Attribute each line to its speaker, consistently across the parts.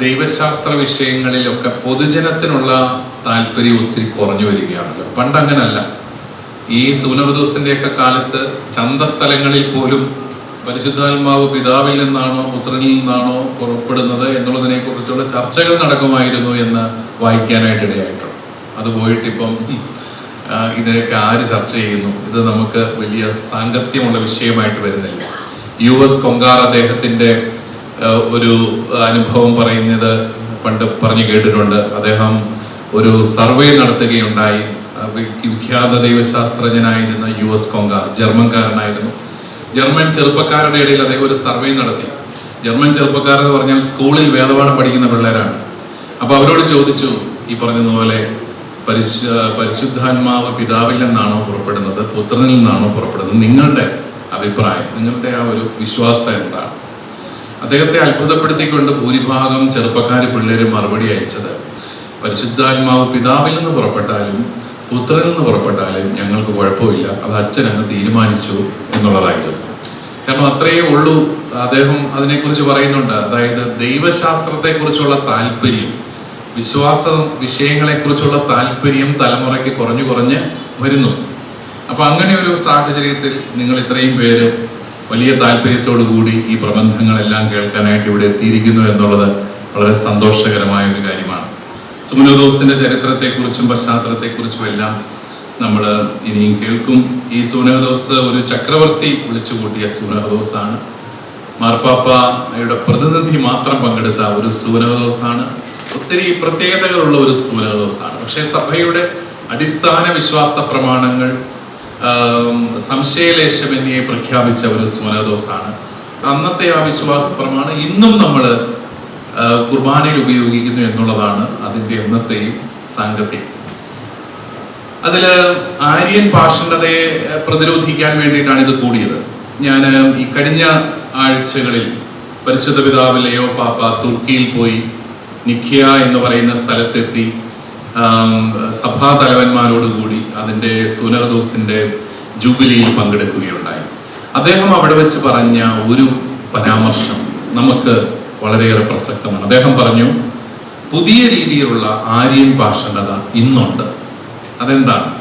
Speaker 1: ദൈവശാസ്ത്ര വിഷയങ്ങളിലൊക്കെ പൊതുജനത്തിനുള്ള താല്പര്യം ഒത്തിരി കുറഞ്ഞു വരികയാണല്ലോ. പണ്ട് അങ്ങനല്ല ഈ സൂനവദോസിന്റെ ഒക്കെ കാലത്ത് ചന്തസ്ഥലങ്ങളിൽ പോലും പരിശുദ്ധാത്മാവ് പിതാവിൽ നിന്നാണോ പുത്രനിൽ നിന്നാണോ പുറപ്പെടുന്നത് എന്നുള്ളതിനെ കുറിച്ചുള്ള ചർച്ചകൾ നടക്കുമായിരുന്നു എന്ന് വായിക്കാനായിട്ട് ഇടയായിട്ടുണ്ട്. അത് പോയിട്ടിപ്പം ഇതിനൊക്കെ ആര് ചർച്ച ചെയ്യുന്നു? ഇത് നമുക്ക് വലിയ സാങ്കത്യമുള്ള വിഷയമായിട്ട് വരുന്നില്ല. യു എസ് കൊങ്കാർ അദ്ദേഹത്തിന്റെ ആ, ഒരു അനുഭവം പറയുന്നത് പണ്ട് പറഞ്ഞു കേട്ടിട്ടുണ്ട്. അദ്ദേഹം ഒരു സർവേ നടത്തുകയുണ്ടായി. വിഖ്യാത ദൈവശാസ്ത്രജ്ഞനായിരുന്ന യു എസ് കൊങ്കാർ ജർമ്മൻകാരനായിരുന്നു. ജർമ്മൻ ചെറുപ്പക്കാരുടെ ഇടയിൽ അദ്ദേഹം ഒരു സർവേ നടത്തി. ജർമ്മൻ ചെറുപ്പക്കാർ എന്ന് പറഞ്ഞാൽ സ്കൂളിൽ വേദപാഠം പഠിക്കുന്ന പിള്ളേരാണ്. അപ്പോൾ അവരോട് ചോദിച്ചു ഈ പറഞ്ഞതുപോലെ പരിശു പരിശുദ്ധാത്മാവ് പിതാവിൽ നിന്നാണോ പുറപ്പെടുന്നത് പുത്രനിൽ നിന്നാണോ പുറപ്പെടുന്നത്? നിങ്ങളുടെ അഭിപ്രായം നിങ്ങളുടെ ആ ഒരു വിശ്വാസം എന്താണ്? അദ്ദേഹത്തെ അത്ഭുതപ്പെടുത്തിക്കൊണ്ട് ഭൂരിഭാഗം ചെറുപ്പക്കാർ പിള്ളേര് മറുപടി അയച്ചത് പരിശുദ്ധാത്മാവ് പിതാവിൽ നിന്ന് പുറപ്പെട്ടാലും പുത്രനിൽ നിന്ന് പുറപ്പെട്ടാലും ഞങ്ങൾക്ക് കുഴപ്പമില്ല. അത് അച്ഛൻ അങ്ങ് തീരുമാനിച്ചു എന്നുള്ളതായിരുന്നു. കാരണം അത്രയേ ഉള്ളൂ. അദ്ദേഹം അതിനെക്കുറിച്ച് പറയുന്നുണ്ട്. അതായത് ദൈവശാസ്ത്രത്തെക്കുറിച്ചുള്ള താല്പര്യം വിശ്വാസ വിഷയങ്ങളെക്കുറിച്ചുള്ള താല്പര്യം തലമുറയ്ക്ക് കുറഞ്ഞു കുറഞ്ഞ് വരുന്നു. അപ്പൊ അങ്ങനെ ഒരു സാഹചര്യത്തിൽ നിങ്ങൾ ഇത്രയും പേര് വലിയ താല്പര്യത്തോടു കൂടി ഈ പ്രബന്ധങ്ങളെല്ലാം കേൾക്കാനായിട്ട് ഇവിടെ എത്തിയിരിക്കുന്നു എന്നുള്ളത് വളരെ സന്തോഷകരമായ ഒരു കാര്യമാണ്. സുമനോദോസിന്റെ ചരിത്രത്തെക്കുറിച്ചും പശ്ചാത്തലത്തെക്കുറിച്ചും എല്ലാം നമ്മൾ ഇനിയും കേൾക്കും. ഈ സുനഹദോസ് ഒരു ചക്രവർത്തി വിളിച്ചു കൂട്ടിയ സുനഹദോസാണ് മാർപ്പാപ്പയുടെ പ്രതിനിധി മാത്രം പങ്കെടുത്ത ഒരു സുനഹദോസാണ് ഒത്തിരി പ്രത്യേകതകളുള്ള ഒരു സുനഹദോസാണ് പക്ഷേ സഭയുടെ അടിസ്ഥാന വിശ്വാസ പ്രമാണങ്ങൾ ആം, സംശയലേശമന്യെ പ്രഖ്യാപിച്ച ഒരു സ്മരദോസാണ് അന്നത്തെ ആ വിശ്വാസ പ്രമാണം ഇന്നും നമ്മൾ കുർബാനയിൽ ഉപയോഗിക്കുന്നു എന്നുള്ളതാണ് അതിന്റെ എന്നത്തെയും സാങ്കത്യം. അതിൽ ആര്യൻ പാഷണതയെ പ്രതിരോധിക്കാൻ വേണ്ടിയിട്ടാണ് ഇത് കൂടിയത്. ഞാൻ ഈ കഴിഞ്ഞ ആഴ്ചകളിൽ പരിശുദ്ധ പിതാവ് ലയോ പാപ്പ തുർക്കിയിൽ പോയി നിഖിയ എന്ന് പറയുന്ന സ്ഥലത്തെത്തി സഭാ തലവന്മാരോടുകൂടി അതിന്റെ സൂനഹദോസിന്റെ ജൂബിലിയിൽ പങ്കെടുക്കുകയുണ്ടായി. അദ്ദേഹം അവിടെ വെച്ച് പറഞ്ഞ ഒരു പരാമർശം നമുക്ക് വളരെയേറെ പ്രസക്തമാണ്. അദ്ദേഹം പറഞ്ഞു പുതിയ രീതിയിലുള്ള ആര്യൻ പാഷണ്ഡത ഇന്നുണ്ട്. അതെന്താണ്?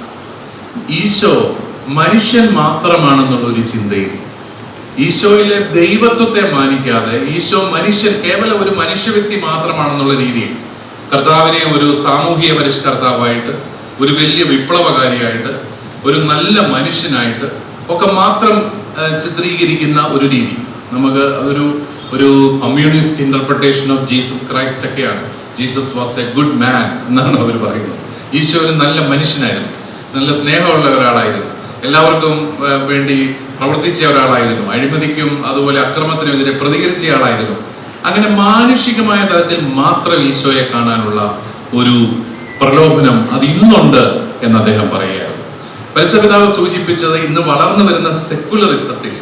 Speaker 1: ഈശോ മനുഷ്യൻ മാത്രമാണെന്നുള്ള ഒരു ചിന്തയിൽ. ഈശോയിലെ ദൈവത്വത്തെ മാനിക്കാതെ ഈശോ മനുഷ്യൻ കേവലം ഒരു മനുഷ്യ വ്യക്തി മാത്രമാണെന്നുള്ള രീതിയിൽ കർത്താവിനെ ഒരു സാമൂഹിക പരിഷ്കർത്താവായിട്ട് ഒരു വലിയ വിപ്ലവകാരിയായിട്ട് ഒരു നല്ല മനുഷ്യനായിട്ട് ഒക്കെ മാത്രം ചിത്രീകരിക്കുന്ന ഒരു രീതി. നമുക്ക് ഒരു ഒരു communist interpretation of Jesus Christ ഒക്കെയാണ്. Jesus was a good man എന്നാണ് അവർ പറയുന്നത്. ഈശോ ഒരു നല്ല മനുഷ്യനായിരുന്നു. നല്ല സ്നേഹമുള്ള ഒരാളായിരുന്നു. എല്ലാവർക്കും വേണ്ടി പ്രവർത്തിച്ച ഒരാളായിരുന്നു. അഴിമതിക്കും അതുപോലെ അക്രമത്തിനും എതിരെ പ്രതികരിച്ച ആളായിരുന്നു. അങ്ങനെ മാനുഷികമായ തലത്തിൽ മാത്രം ഈശോയെ കാണാനുള്ള ഒരു പ്രലോഭനം അത് ഇന്നുണ്ട് എന്ന് അദ്ദേഹം പറയുകയായിരുന്നു. പരസ്യപിതാവ് സൂചിപ്പിച്ചത് ഇന്ന് വളർന്നു വരുന്ന സെക്കുലറിസത്തിൽ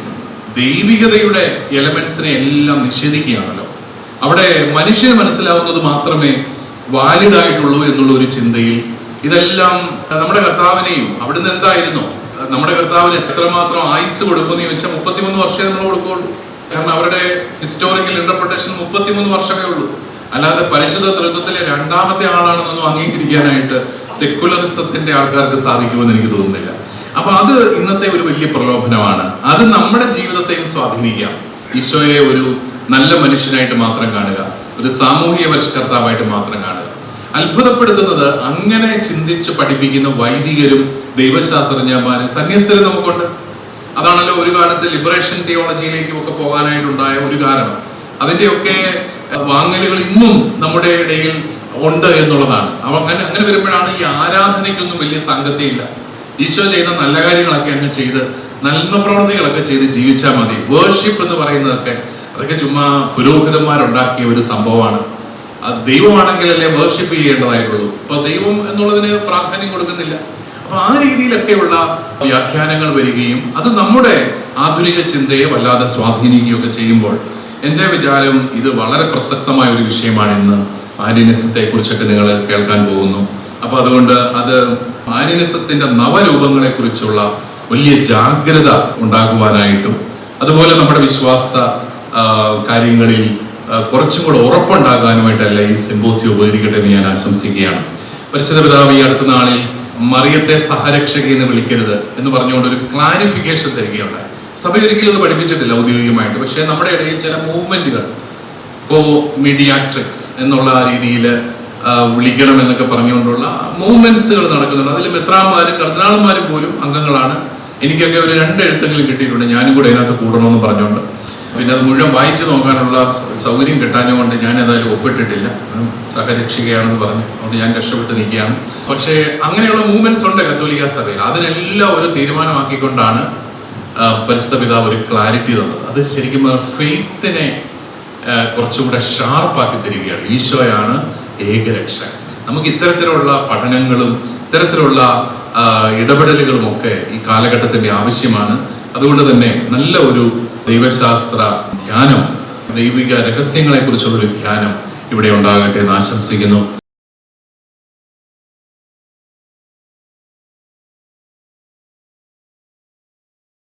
Speaker 1: ദൈവികതയുടെ എലമെന്റ്സിനെ എല്ലാം നിഷേധിക്കുകയാണല്ലോ. അവിടെ മനുഷ്യന് മനസ്സിലാവുന്നത് മാത്രമേ വാലിഡ് ആയിട്ടുള്ളൂ എന്നുള്ള ഒരു ചിന്തയിൽ ഇതെല്ലാം നമ്മുടെ കർത്താവിനെയും അവിടുന്ന് എന്തായിരുന്നു? നമ്മുടെ കർത്താവിന് എത്രമാത്രം ആയുസ് കൊടുക്കുമെന്ന് ചോദിച്ചാൽ മുപ്പത്തിമൂന്ന് വർഷമേ നമ്മൾ കൊടുക്കുകയുള്ളൂ. കാരണം അവരുടെ ഹിസ്റ്റോറിക്കൽ ഇന്റർപ്രിട്ടേഷൻ മുപ്പത്തിമൂന്ന് വർഷമേ ഉള്ളൂ. അല്ലാതെ പരിശുദ്ധ തൃത്വത്തിലെ രണ്ടാമത്തെ ആളാണെന്നൊന്നും അംഗീകരിക്കാനായിട്ട് സെക്കുലറിസത്തിന്റെ ആൾക്കാർക്ക് സാധിക്കുമെന്ന് എനിക്ക് തോന്നുന്നില്ല. അപ്പൊ അത് ഇന്നത്തെ ഒരു വലിയ പ്രലോഭനമാണ്. അത് നമ്മുടെ ജീവിതത്തെയും സ്വാധീനിക്കാം. ഈശോയെ ഒരു നല്ല മനുഷ്യനായിട്ട് മാത്രം കാണുക. ഒരു സാമൂഹിക പരിഷ്കർത്താവായിട്ട് മാത്രം കാണുക. അത്ഭുതപ്പെടുത്തുന്നത് അങ്ങനെ ചിന്തിച്ച് പഠിപ്പിക്കുന്ന വൈദികരും ദൈവശാസ്ത്രജ്ഞന്മാരും സന്യസ്തരും നമുക്കുണ്ട്. അതാണല്ലോ ഒരു കാലത്ത് ലിബറേഷൻ തിയോളജിയിലേക്കും ഒക്കെ പോകാനായിട്ടുണ്ടായ ഒരു കാരണം. അതിന്റെയൊക്കെ അഹ്, വാങ്ങലുകൾ ഇന്നും നമ്മുടെ ഇടയിൽ ഉണ്ട് എന്നുള്ളതാണ്. അങ്ങനെ അങ്ങനെ വരുമ്പോഴാണ് ഈ ആരാധനയ്ക്കൊന്നും വലിയ സംഗതിയില്ല ഈശോ ചെയ്ത നല്ല കാര്യങ്ങളൊക്കെ അങ്ങ് ചെയ്ത് നല്ല പ്രവർത്തികളൊക്കെ ചെയ്ത് ജീവിച്ചാൽ മതി. വേർഷിപ്പ് എന്ന് പറയുന്നതൊക്കെ അതൊക്കെ ചുമ്മാ പുരോഹിതന്മാരുണ്ടാക്കിയ ഒരു സംഭവമാണ്. ദൈവമാണെങ്കിലല്ലേ വേർഷിപ്പ് ചെയ്യേണ്ടതായിട്ടുള്ളൂ. അപ്പൊ ദൈവം എന്നുള്ളതിന് പ്രാധാന്യം കൊടുക്കുന്നില്ല. അപ്പൊ ആ രീതിയിലൊക്കെയുള്ള വ്യാഖ്യാനങ്ങൾ വരികയും അത് നമ്മുടെ ആധുനിക ചിന്തയെ വല്ലാതെ സ്വാധീനിക്കുകയൊക്കെ ചെയ്യുമ്പോൾ എന്റെ വിചാരം ഇത് വളരെ പ്രസക്തമായ ഒരു വിഷയമാണ് ഇന്ന് ആര്യനിസത്തെ കുറിച്ചൊക്കെ നിങ്ങൾ കേൾക്കാൻ പോകുന്നു. അപ്പൊ അതുകൊണ്ട് അത് ആര്യനിസത്തിന്റെ നവരൂപങ്ങളെ കുറിച്ചുള്ള വലിയ ജാഗ്രത ഉണ്ടാകുവാനായിട്ടും അതുപോലെ നമ്മുടെ വിശ്വാസ കാര്യങ്ങളിൽ കുറച്ചും കൂടെ ഉറപ്പുണ്ടാകാനുമായിട്ടല്ല ഈ സിമ്പോസിയം ഉപകരിക്കട്ടെ എന്ന് ഞാൻ ആശംസിക്കുകയാണ്. പരിശുദ്ധ പിതാവ് ഈ അടുത്ത നാളിൽ മറിയത്തെ സഹരക്ഷകയെന്ന് വിളിക്കരുത് എന്ന് പറഞ്ഞുകൊണ്ട് ഒരു ക്ലാരിഫിക്കേഷൻ തരികയുണ്ടായി. സഭ ഒരിക്കലും ഇത് പഠിപ്പിച്ചിട്ടില്ല ഔദ്യോഗികമായിട്ട്. പക്ഷേ നമ്മുടെ ഇടയിൽ ചില മൂവ്മെന്റുകൾ ഇപ്പോ മീഡിയാട്രിക്സ് എന്നുള്ള രീതിയിൽ വിളിക്കണം എന്നൊക്കെ പറഞ്ഞുകൊണ്ടുള്ള മൂവ്മെന്റ്സുകൾ നടക്കുന്നുണ്ട്. അതിൽ മെത്രാന്മാരും കർദിനാളന്മാരും പോലും അംഗങ്ങളാണ്. എനിക്കൊക്കെ ഒരു രണ്ട് എഴുത്തെങ്കിലും കിട്ടിയിട്ടുണ്ട്. ഞാനും കൂടെ അതിനകത്ത് കൂടണമെന്ന് പറഞ്ഞുകൊണ്ട്. പിന്നെ അത് മുഴുവൻ വായിച്ചു നോക്കാനുള്ള സൗകര്യം കിട്ടാഞ്ഞുകൊണ്ട് ഞാൻ ഏതായാലും ഒപ്പിട്ടിട്ടില്ല. സഹരക്ഷികയാണെന്ന് പറഞ്ഞു. അതുകൊണ്ട് ഞാൻ രക്ഷപ്പെട്ട് നിൽക്കുകയാണ്. പക്ഷേ അങ്ങനെയുള്ള മൂവ്മെന്റ്സ് ഉണ്ട് കത്തോലിക്ക സഭയിൽ. അതിനെല്ലാം ഒരു തീരുമാനമാക്കിക്കൊണ്ടാണ് ആ, പിതാവ് ഒരു ക്ലാരിറ്റി തന്നത് അത് ശരിക്കും ഫെയ്ത്തിനെ കുറച്ചുകൂടെ ഷാർപ്പാക്കി തരികയാണ്. ഈശോയാണ് ഏകരക്ഷ. നമുക്ക് ഇത്തരത്തിലുള്ള പഠനങ്ങളും ഇത്തരത്തിലുള്ള ഇടപെടലുകളും ഒക്കെ ഈ കാലഘട്ടത്തിന്റെ ആവശ്യമാണ്. അതുകൊണ്ട് തന്നെ നല്ല ഒരു ദൈവശാസ്ത്ര ധ്യാനം ദൈവിക രഹസ്യങ്ങളെ കുറിച്ചുള്ള ഒരു ധ്യാനം ഇവിടെ ഉണ്ടാകട്ടെ എന്ന് ആശംസിക്കുന്നു.